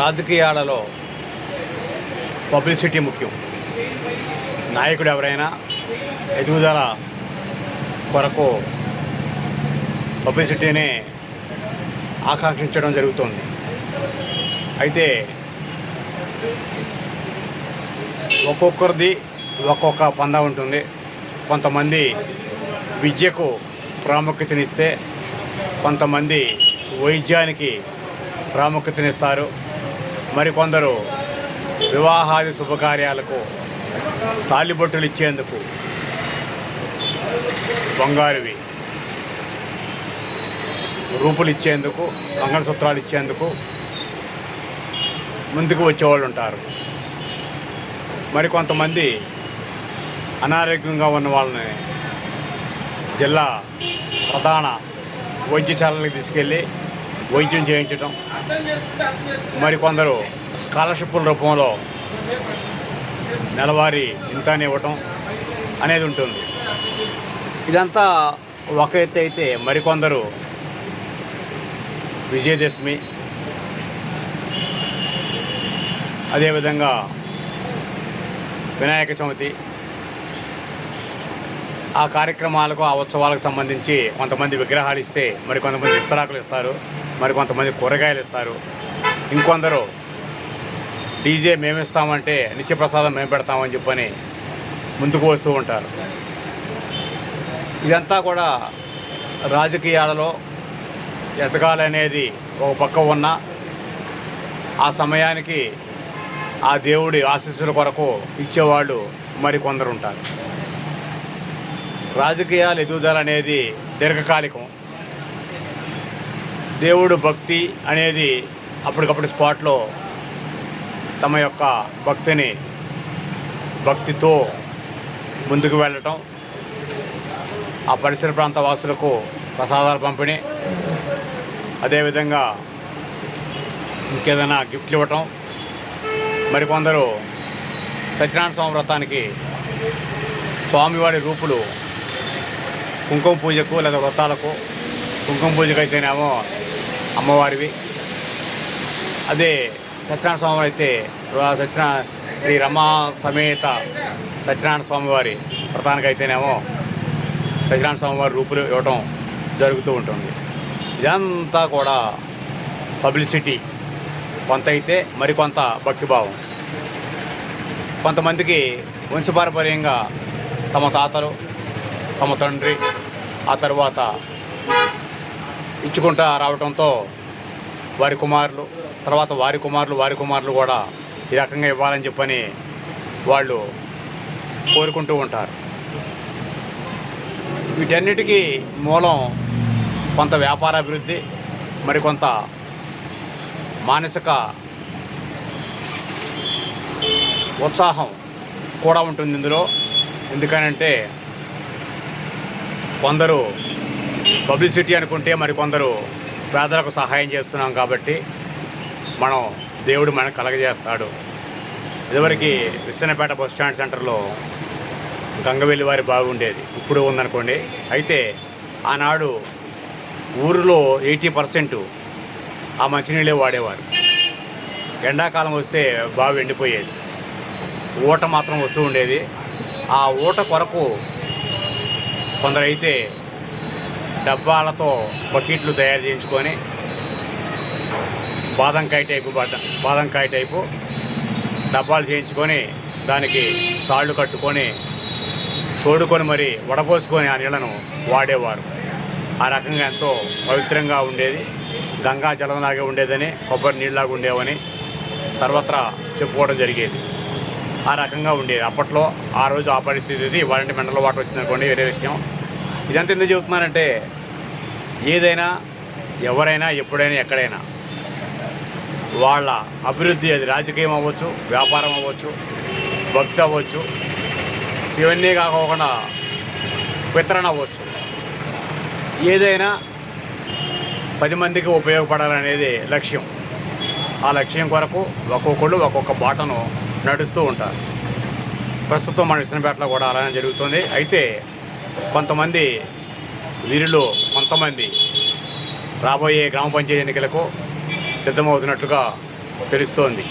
రాజకీయాలలో పబ్లిసిటీ ముఖ్యం. నాయకుడు ఎవరైనా ఎదుగుదల కొరకు పబ్లిసిటీనే ఆకాంక్షించడం జరుగుతుంది. అయితే ఒక్కొక్కరిది ఒక్కొక్క పంద ఉంటుంది. కొంతమంది విద్యకు ప్రాముఖ్యతనిస్తే కొంతమంది వైద్యానికి ప్రాముఖ్యతనిస్తారు. మరికొందరు వివాహాది శుభకార్యాలకు తాలిబొట్టులు ఇచ్చేందుకు బంగారువి రూపులు ఇచ్చేందుకు మంగళసూత్రాలు ఇచ్చేందుకు ముందుకు వచ్చేవాళ్ళు ఉంటారు. మరి కొంతమంది అనారోగ్యంగా ఉన్న వాళ్ళని జిల్లా ప్రధాన వైద్యశాలలకు తీసుకెళ్ళి వైద్యం చేయించటం. మరికొందరు స్కాలర్షిప్ల రూపంలో నెలవారీ ఇంతానే ఇవ్వటం అనేది ఉంటుంది. ఇదంతా ఒక ఎత్తు అయితే మరికొందరు విజయదశమి అదేవిధంగా వినాయక చవితి ఆ కార్యక్రమాలకు ఆ ఉత్సవాలకు సంబంధించి కొంతమంది విగ్రహాలు ఇస్తే మరి కొంతమంది ఇస్తరాకులు ఇస్తారు. మరి కొంతమంది కూరగాయలు ఇస్తారు. ఇంకొందరు డీజే మేమిస్తామంటే నిత్యప్రసాదం మేము పెడతామని చెప్పని ముందుకు వస్తూ ఉంటారు. ఇదంతా కూడా రాజకీయాలలో ఎదగాలనేది ఒక పక్క ఉన్న ఆ సమయానికి ఆ దేవుడి ఆశీస్సుల కొరకు ఇచ్చేవాళ్ళు మరి కొందరు ఉంటారు. రాజకీయాలు ఎదుగుదల అనేది దీర్ఘకాలికం. దేవుడు భక్తి అనేది అప్పటికప్పుడు స్పాట్లో తమ యొక్క భక్తిని భక్తితో ముందుకు వెళ్ళటం ఆ పరిసర ప్రాంత వాసులకు ప్రసాదాలు పంపిణీ అదేవిధంగా ఇంకేదైనా గిఫ్ట్లు ఇవ్వటం. మరికొందరు సత్యనారాయణ స్వామి వ్రతానికి స్వామివారి రూపులు కుంకుమ పూజకు లేదా వ్రతాలకు కుంకుమ పూజకు అయితేనేమో అమ్మవారివి. అదే సత్యనారాయణ స్వామి అయితే రా- సత్యనారాయణ శ్రీ రమా సమేత సత్యనారాయణ స్వామివారి వ్రతానికి అయితేనేమో సత్యనారాయణ స్వామివారి రూపులు ఇవ్వటం జరుగుతూ ఉంటుంది. ఇదంతా కూడా పబ్లిసిటీ. కొంత అయితే మరికొంత భక్తిభావం. కొంతమందికి వంశపారపర్యంగా తమ తాతలు తమ తండ్రి ఆ తర్వాత ఇచ్చుకుంటా రావడంతో వారి కుమారులు తర్వాత వారి కుమారులు వారి కుమారులు కూడా ఈ రకంగా ఇవ్వాలని చెప్పని వాళ్ళు కోరుకుంటూ ఉంటారు. వీటన్నిటికీ మూలం కొంత వ్యాపార అభివృద్ధి మరికొంత మానసిక ఉత్సాహం కూడా ఉంటుంది ఇందులో. ఎందుకనంటే కొందరు పబ్లిసిటీ అనుకుంటే మరికొందరు పేదలకు సహాయం చేస్తున్నాం కాబట్టి మనం దేవుడు మనకు కలగజేస్తాడు. ఇదివరకు విశ్వనపేట బస్ స్టాండ్ సెంటర్లో గంగవెల్లి వారి బాగుండేది ఇప్పుడు ఉందనుకోండి. అయితే ఆనాడు ఊరిలో ఎయిటీ పర్సెంట్ ఆ మంచినీళ్ళే వాడేవారు. ఎండాకాలం వస్తే బావి ఎండిపోయేది. ఊట మాత్రం వస్తూ ఉండేది. ఆ ఊట కొరకు కొందరైతే డబ్బాలతో బకెట్లు తయారు చేయించుకొని బాదంకాయ టైపు బాదంకాయ టైపు డబ్బాలు చేయించుకొని దానికి తాళ్ళు కట్టుకొని తోడుకొని మరి వడపోసుకొని ఆ నీళ్ళను వాడేవారు. ఆ రకంగా ఎంతో పవిత్రంగా ఉండేది. గంగా జలంలాగే ఉండేదని కొబ్బరి నీళ్ళలాగా ఉండేవని సర్వత్రా చెప్పుకోవడం జరిగేది. ఆ రకంగా ఉండేది. అప్పట్లో ఆ రోజు ఆ పరిస్థితి ఇది. వాలంటీ మెండల వాటర్ వచ్చిందనుకోండి వేరే విషయం. ఇదంతా ఎందుకు చెబుతున్నానంటే ఏదైనా ఎవరైనా ఎప్పుడైనా ఎక్కడైనా వాళ్ళ అభివృద్ధి అది రాజకీయం అవ్వచ్చు వ్యాపారం అవ్వచ్చు భక్తి అవ్వచ్చు ఇవన్నీ కాకుండా వితరణ అవ్వచ్చు. ఏదైనా పది మందికి ఉపయోగపడాలనేది లక్ష్యం. ఆ లక్ష్యం కొరకు ఒక్కొక్కళ్ళు ఒక్కొక్క బాటను నడుస్తూ ఉంటారు. ప్రస్తుతం మన విశ్వపేటలో కూడా అలానే జరుగుతుంది. అయితే కొంతమంది వీరిలో కొంతమంది రాబోయే గ్రామ పంచాయతీ ఎన్నికలకు సిద్ధమవుతున్నట్లుగా తెలుస్తోంది.